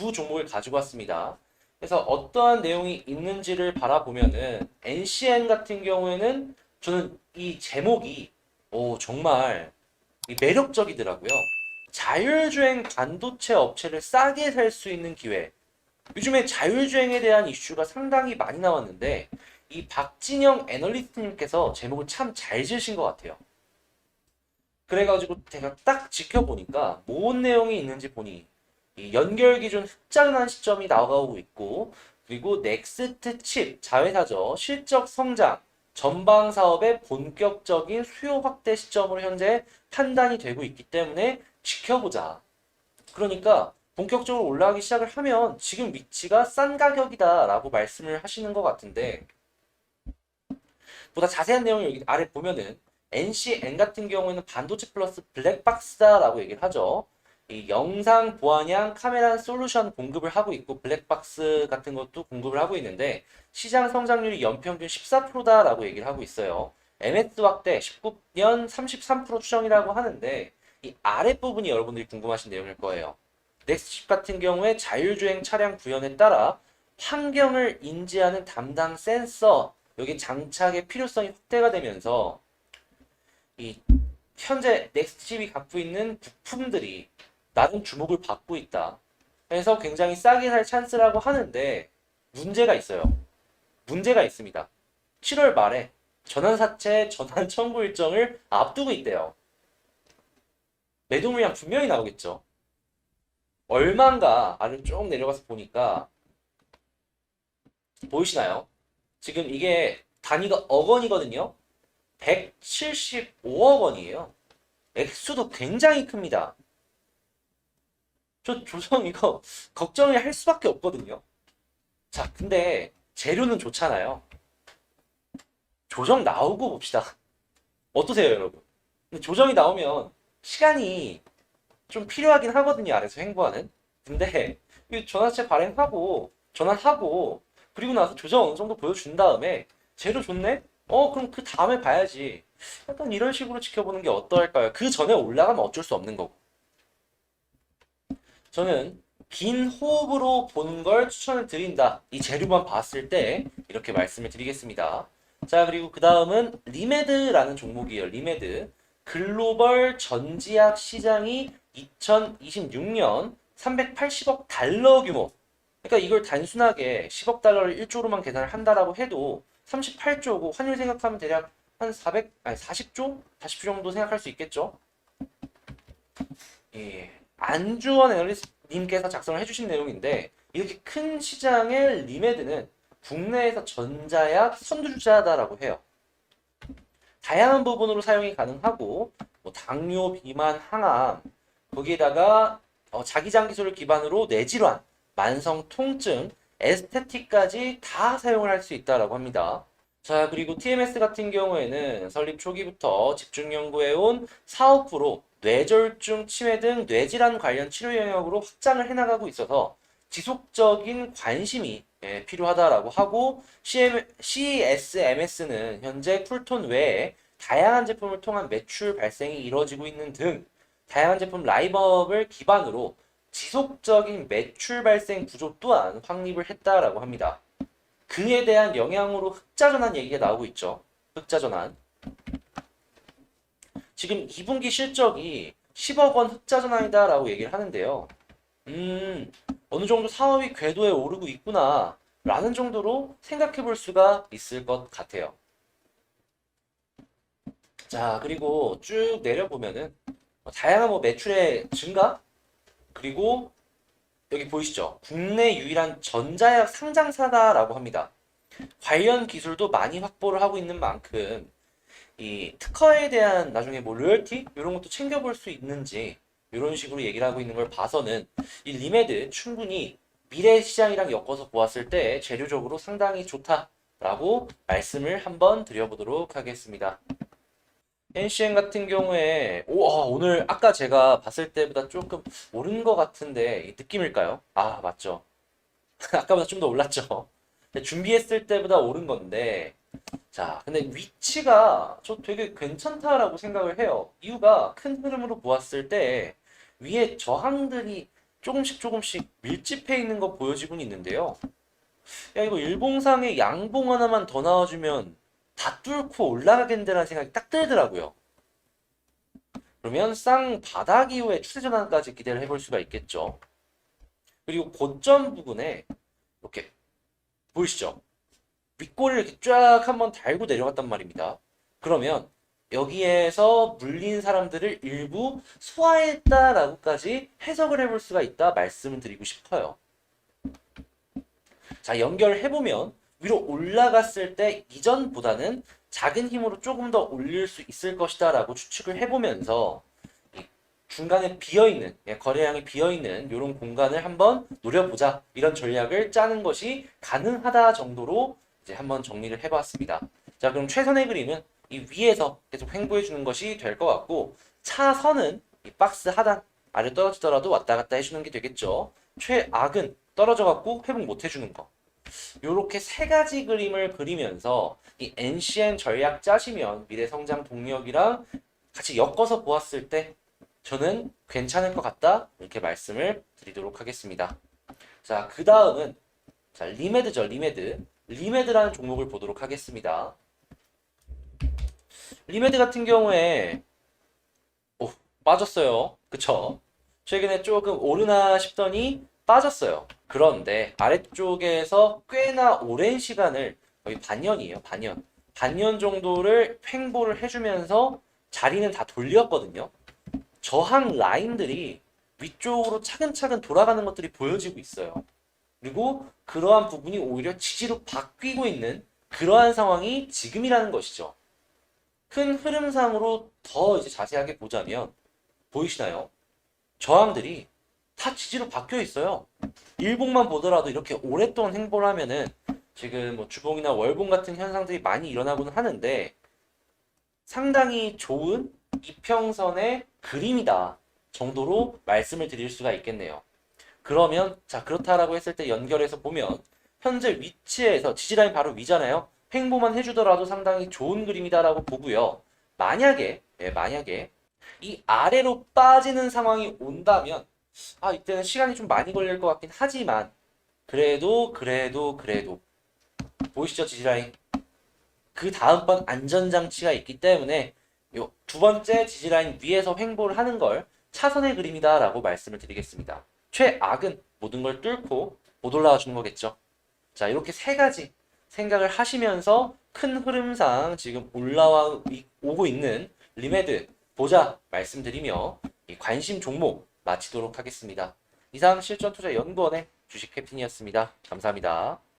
두 종목을 가지고 왔습니다. 그래서 어떠한 내용이 있는지를 바라보면은 NCN 같은 경우에는 저는 이 제목이 오 정말 이 매력적이더라고요. 자율주행 반도체 업체를 싸게 살 수 있는 기회. 요즘에 자율주행에 대한 이슈가 상당히 많이 나왔는데 이 박진영 애널리스트님께서 제목을 참 잘 지으신 것 같아요. 그래가지고 제가 딱 지켜보니까 뭔 내용이 있는지 보니 이 연결 기준 흑자난 시점이 나오고 있고 그리고 넥스트 칩 자회사죠 실적 성장 전방 사업의 본격적인 수요 확대 시점으로 현재 판단이 되고 있기 때문에 지켜보자. 그러니까 본격적으로 올라가기 시작을 하면 지금 위치가 싼 가격이다라고 말씀을 하시는 것 같은데 보다 자세한 내용을 여기 아래 보면은 NCN 같은 경우에는 반도체 플러스 블랙박스다라고 얘기를 하죠. 이 영상 보안형 카메라 솔루션 공급을 하고 있고 블랙박스 같은 것도 공급을 하고 있는데 시장 성장률이 연평균 14%다라고 얘기를 하고 있어요. MS 확대 19년 33% 추정이라고 하는데 이 아랫부분이 여러분들이 궁금하신 내용일 거예요. 넥스칩 같은 경우에 자율주행 차량 구현에 따라 환경을 인지하는 담당 센서 여기 장착의 필요성이 확대가 되면서 이 현재 넥스칩이 갖고 있는 부품들이 나름 주목을 받고 있다. 그래서 굉장히 싸게 살 찬스라고 하는데 문제가 있어요. 문제가 있습니다. 7월 말에 전환사채 전환 청구 일정을 앞두고 있대요. 매도 물량 분명히 나오겠죠. 얼마인가 아래 쭉 내려가서 보니까 보이시나요? 지금 이게 단위가 억 원이거든요. 175억 원이에요. 액수도 굉장히 큽니다. 저 조성 이거 걱정을 할 수밖에 없거든요. 자, 근데 재료는 좋잖아요. 조정 나오고 봅시다. 어떠세요, 여러분? 근데 조정이 나오면 시간이 좀 필요하긴 하거든요, 아래서 행보하는. 근데 이 전화체 발행하고 전환하고 그리고 나서 조정 어느 정도 보여준 다음에 재료 좋네? 어, 그럼 그 다음에 봐야지. 약간 이런 식으로 지켜보는 게 어떨까요? 그 전에 올라가면 어쩔 수 없는 거고. 저는 긴 호흡으로 보는 걸 추천을 드린다. 이 재료만 봤을 때 이렇게 말씀을 드리겠습니다. 자, 그리고 그 다음은 리메드라는 종목이에요. 리메드. 글로벌 전지약 시장이 2026년 380억 달러 규모. 그러니까 이걸 단순하게 10억 달러를 1조로만 계산을 한다라고 해도 38조고 환율 생각하면 대략 한 400, 아니 40조? 40조 정도 생각할 수 있겠죠? 예. 안주원 애널리스트님께서 작성을 해주신 내용인데 이렇게 큰 시장의 리메드는 국내에서 전자약 선두주자다라고 해요. 다양한 부분으로 사용이 가능하고 뭐 당뇨, 비만, 항암 거기에다가 어, 자기장 기술을 기반으로 뇌질환, 만성 통증, 에스테틱까지 다 사용을 할 수 있다라고 합니다. 자, 그리고 TMS 같은 경우에는 설립 초기부터 집중 연구해온 사업부로 뇌졸중, 치매 등 뇌질환 관련 치료 영역으로 확장을 해나가고 있어서 지속적인 관심이 예, 필요하다라고 하고 CSMS는 현재 쿨톤 외에 다양한 제품을 통한 매출 발생이 이루어지고 있는 등 다양한 제품 라인업을 기반으로 지속적인 매출 발생 구조 또한 확립을 했다라고 합니다. 그에 대한 영향으로 흑자전환 얘기가 나오고 있죠. 흑자전환. 지금 2분기 실적이 10억 원 흑자 전환이다라고 얘기를 하는데요. 음, 어느 정도 사업이 궤도에 오르고 있구나 라는 정도로 생각해 볼 수가 있을 것 같아요. 자, 그리고 쭉 내려보면은 뭐 다양한 뭐 매출의 증가 그리고 여기 보이시죠? 국내 유일한 전자약 상장사다라고 합니다. 관련 기술도 많이 확보를 하고 있는 만큼 이 특허에 대한 나중에 뭐 로열티 이런 것도 챙겨볼 수 있는지 이런 식으로 얘기를 하고 있는 걸 봐서는 이 리메드 충분히 미래 시장이랑 엮어서 보았을 때 재료적으로 상당히 좋다라고 말씀을 한번 드려보도록 하겠습니다. NCN 같은 경우에 오, 아, 오늘 아까 제가 봤을 때보다 조금 오른 것 같은데 이 느낌일까요? 아 맞죠. 아까보다 좀 더 올랐죠. 준비했을 때보다 오른 건데 자 근데 위치가 저 되게 괜찮다라고 생각을 해요. 이유가 큰 흐름으로 보았을 때 위에 저항들이 조금씩 조금씩 밀집해 있는 거 보여지곤 있는데요. 야, 이거 일봉상에 양봉 하나만 더 나와주면 다 뚫고 올라가겠는데라는 생각이 딱 들더라고요. 그러면 쌍 바닥 이후에 추세 전환까지 기대를 해볼 수가 있겠죠. 그리고 고점 부분에 이렇게 보이시죠? 윗꼬리를 이렇게 쫙 한번 달고 내려갔단 말입니다. 그러면 여기에서 물린 사람들을 일부 소화했다라고까지 해석을 해볼 수가 있다 말씀을 드리고 싶어요. 자, 연결해보면 위로 올라갔을 때 이전보다는 작은 힘으로 조금 더 올릴 수 있을 것이다 라고 추측을 해보면서 이 중간에 비어있는, 예, 거래량이 비어있는 이런 공간을 한번 노려보자 이런 전략을 짜는 것이 가능하다 정도로 이제 한번 정리를 해봤습니다. 자, 그럼 최선의 그림은 이 위에서 계속 횡보해 주는 것이 될 것 같고 차선은 이 박스 하단 아래 떨어지더라도 왔다 갔다 해주는 게 되겠죠. 최악은 떨어져 갖고 회복 못 해주는 거. 요렇게 세 가지 그림을 그리면서 이 NCN 전략 짜시면 미래 성장 동력이랑 같이 엮어서 보았을 때 저는 괜찮을 것 같다 이렇게 말씀을 드리도록 하겠습니다. 자, 그 다음은 자 리메드죠, 리메드. 리메드라는 종목을 보도록 하겠습니다. 리메드 같은 경우에 오, 빠졌어요. 그쵸? 최근에 조금 오르나 싶더니 빠졌어요. 그런데 아래쪽에서 꽤나 오랜 시간을 거의 반년이에요. 반년. 반년 정도를 횡보를 해주면서 자리는 다 돌렸거든요. 저항 라인들이 위쪽으로 차근차근 돌아가는 것들이 보여지고 있어요. 그리고 그러한 부분이 오히려 지지로 바뀌고 있는 그러한 상황이 지금이라는 것이죠. 큰 흐름상으로 더 이제 자세하게 보자면 보이시나요? 저항들이 다 지지로 바뀌어 있어요. 일봉만 보더라도 이렇게 오랫동안 행보를 하면은 지금 뭐 주봉이나 월봉 같은 현상들이 많이 일어나고는 하는데 상당히 좋은 이평선의 그림이다 정도로 말씀을 드릴 수가 있겠네요. 그러면 자 그렇다라고 했을 때 연결해서 보면 현재 위치에서 지지라인 바로 위잖아요. 횡보만 해주더라도 상당히 좋은 그림이다라고 보고요. 만약에 예, 만약에 이 아래로 빠지는 상황이 온다면 아 이때는 시간이 좀 많이 걸릴 것 같긴 하지만 그래도 그래도 그래도 보이시죠 지지라인 그 다음번 안전장치가 있기 때문에 요 두 번째 지지라인 위에서 횡보를 하는 걸 차선의 그림이다라고 말씀을 드리겠습니다. 최악은 모든 걸 뚫고 못 올라와 주는 거겠죠. 자 이렇게 세 가지 생각을 하시면서 큰 흐름상 지금 올라와 이- 오고 있는 리메드 보자 말씀드리며 이 관심 종목 마치도록 하겠습니다. 이상 실전투자연구원의 주식 캡틴이었습니다. 감사합니다.